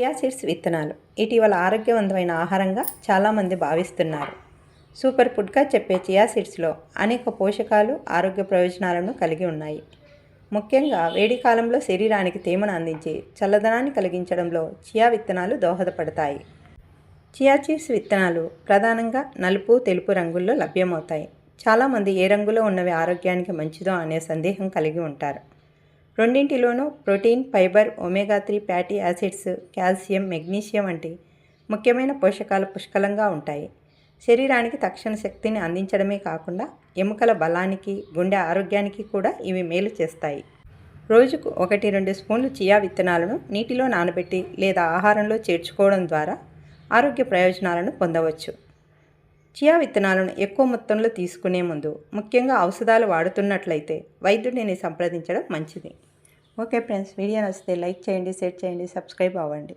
Chia seeds విత్తనాలు. ఇటీవల ఆరోగ్యవంతమైన ఆహారంగా చాలామంది భావిస్తున్నారు. సూపర్ ఫుడ్గా చెప్పే చియా సీడ్స్లో అనేక పోషకాలు ఆరోగ్య ప్రయోజనాలను కలిగి ఉన్నాయి. ముఖ్యంగా వేడి కాలంలో శరీరానికి తేమను అందించి చల్లదనాన్ని కలిగించడంలో చియా విత్తనాలు దోహదపడతాయి. చియా సీడ్స్ విత్తనాలు ప్రధానంగా నలుపు తెలుపు రంగుల్లో లభ్యమవుతాయి. చాలామంది ఏ రంగులో ఉన్నవి ఆరోగ్యానికి మంచిదో అనే సందేహం కలిగి ఉంటారు. రెండింటిలోనూ protein fibre omega three fatty acids calcium magnesium వంటి ముఖ్యమైన పోషకాలు పుష్కలంగా ఉంటాయి. శరీరానికి తక్షణ శక్తిని అందించడమే కాకుండా ఎముకల బలానికి గుండె ఆరోగ్యానికి కూడా ఇవి మేలు చేస్తాయి. రోజుకు ఒకటి రెండు స్పూన్లు చియా విత్తనాలను నీటిలో నానబెట్టి లేదా ఆహారంలో చేర్చుకోవడం ద్వారా ఆరోగ్య ప్రయోజనాలను పొందవచ్చు. చియా విత్తనాలను ఎక్కువ మొత్తంలో తీసుకునే ముందు ముఖ్యంగా ఔషధాలు వాడుతున్నట్లయితే వైద్యుడిని సంప్రదించడం మంచిది. ఓకే ఫ్రెండ్స్ వీడియో నచ్చితే లైక్ చేయండి షేర్ చేయండి సబ్స్క్రైబ్ అవ్వండి.